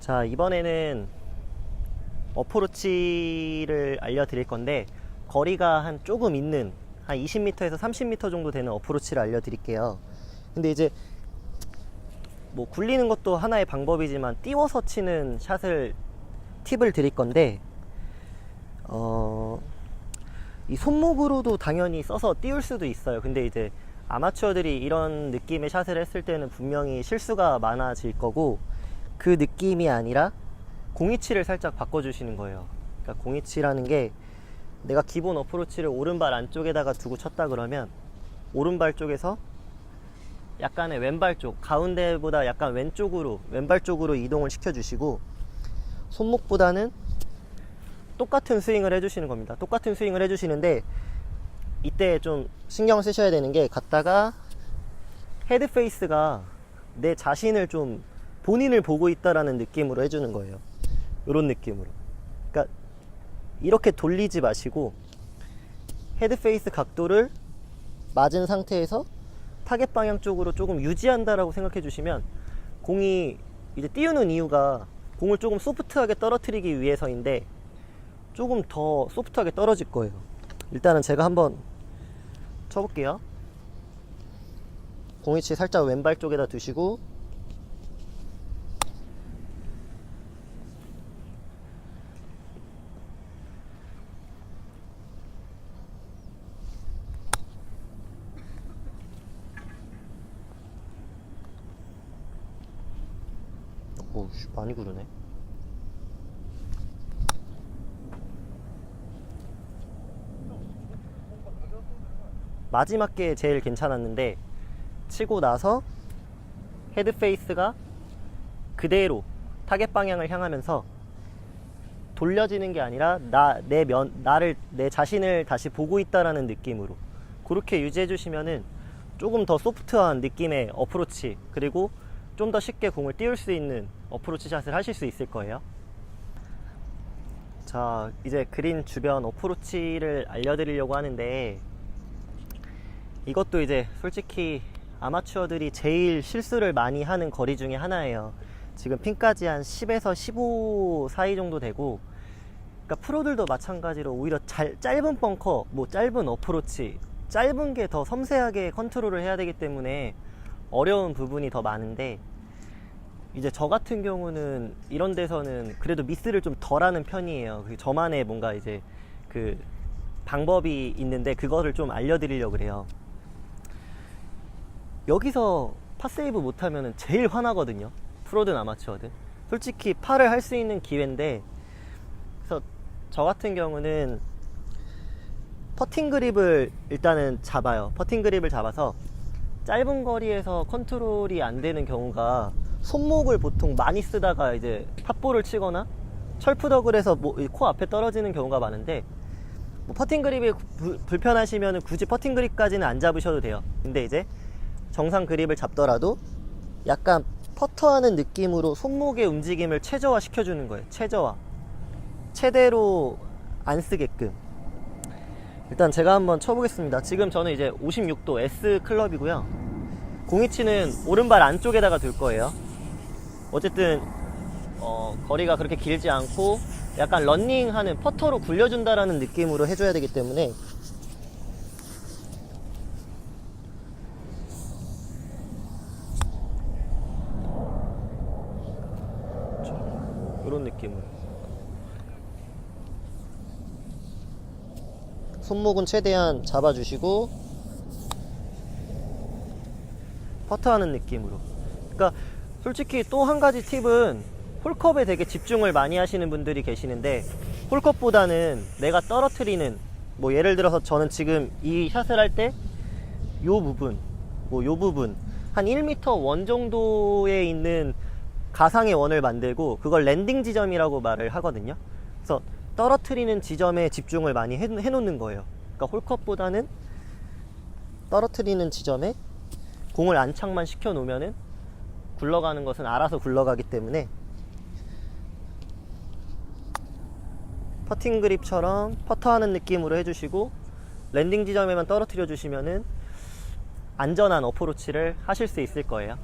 자 이번에는 어프로치를 알려드릴 건데 거리가 한 조금 있는 한 20m에서 30m 정도 되는 어프로치를 알려드릴게요. 근데 이제 뭐 굴리는 것도 하나의 방법이지만 띄워서 치는 샷을 팁을 드릴 건데 어, 이 손목으로도 당연히 써서 띄울 수도 있어요. 근데 이제 아마추어들이 이런 느낌의 샷을 했을 때는 분명히 실수가 많아질 거고 그 느낌이 아니라 공이치를 살짝 바꿔주시는 거예요. 그러니까 공이치라는 게 내가 기본 어프로치를 오른발 안쪽에다가 두고 쳤다 그러면 오른발 쪽에서 약간의 왼발 쪽 가운데보다 약간 왼쪽으로 왼발 쪽으로 이동을 시켜주시고 손목보다는 똑같은 스윙을 해주시는 겁니다. 똑같은 스윙을 해주시는데 이때 좀 신경을 쓰셔야 되는 게 갔다가 헤드 페이스가 내 자신을 좀 본인을 보고 있다라는 느낌으로 해주는 거예요. 이런 느낌으로. 그러니까 이렇게 돌리지 마시고 헤드 페이스 각도를 맞은 상태에서 타겟 방향 쪽으로 조금 유지한다라고 생각해 주시면 공이 이제 띄우는 이유가 공을 조금 소프트하게 떨어뜨리기 위해서인데 조금 더 소프트하게 떨어질 거예요. 일단은 제가 한번 쳐볼게요. 공이치 살짝 왼발 쪽에다 두시고 많이 구르네. 마지막 게 제일 괜찮았는데 치고 나서 헤드 페이스가 그대로 타겟 방향을 향하면서 돌려지는 게 아니라 나 내 면 나를 내 자신을 다시 보고 있다라는 느낌으로 그렇게 유지해 주시면은 조금 더 소프트한 느낌의 어프로치 그리고 좀 더 쉽게 공을 띄울 수 있는 어프로치 샷을 하실 수 있을 거예요. 자, 이제 그린 주변 어프로치를 알려드리려고 하는데 이것도 이제 솔직히 아마추어들이 제일 실수를 많이 하는 거리 중에 하나예요. 지금 핀까지 한 10에서 15 사이 정도 되고 그러니까 프로들도 마찬가지로 오히려 잘, 짧은 벙커, 뭐 짧은 어프로치, 짧은 게 더 섬세하게 컨트롤을 해야 되기 때문에 어려운 부분이 더 많은데 이제 저 같은 경우는 이런 데서는 그래도 미스를 좀 덜 하는 편이에요. 그 저만의 뭔가 이제 그 방법이 있는데 그거를 좀 알려드리려고 그래요. 여기서 파세이브 못하면 제일 화나거든요. 프로든 아마추어든. 솔직히 파를 할 수 있는 기회인데 그래서 저 같은 경우는 퍼팅 그립을 일단은 잡아요. 퍼팅 그립을 잡아서 짧은 거리에서 컨트롤이 안 되는 경우가 손목을 보통 많이 쓰다가 이제 탑볼을 치거나 철푸덕을 해서 뭐 코 앞에 떨어지는 경우가 많은데 뭐 퍼팅 그립이 부- 불편하시면 굳이 퍼팅 그립까지는 안 잡으셔도 돼요. 근데 이제 정상 그립을 잡더라도 약간 퍼터하는 느낌으로 손목의 움직임을 최저화 시켜주는 거예요. 최저화. 최대로 안 쓰게끔. 일단 제가 한번 쳐보겠습니다. 지금 저는 이제 56도 S 클럽이고요. 공이치는 오른발 안쪽에다가 둘 거예요. 어쨌든 어, 거리가 그렇게 길지 않고 약간 런닝하는 퍼터로 굴려준다라는 느낌으로 해줘야 되기 때문에 이런 느낌으로. 손목은 최대한 잡아주시고 퍼터하는 느낌으로. 그러니까 솔직히 또 한 가지 팁은 홀컵에 되게 집중을 많이 하시는 분들이 계시는데 홀컵보다는 내가 떨어뜨리는 뭐 예를 들어서 저는 지금 이 샷을 할 때 요 부분 뭐 요 부분 한 1m 원 정도에 있는 가상의 원을 만들고 그걸 랜딩 지점이라고 말을 하거든요. 그래서 떨어뜨리는 지점에 집중을 많이 해, 해놓는 거예요. 그러니까 홀컵보다는 떨어뜨리는 지점에 공을 안착만 시켜 놓으면은 굴러가는 것은 알아서 굴러가기 때문에 퍼팅 그립처럼 퍼터하는 느낌으로 해주시고 랜딩 지점에만 떨어뜨려 주시면은 안전한 어프로치를 하실 수 있을 거예요.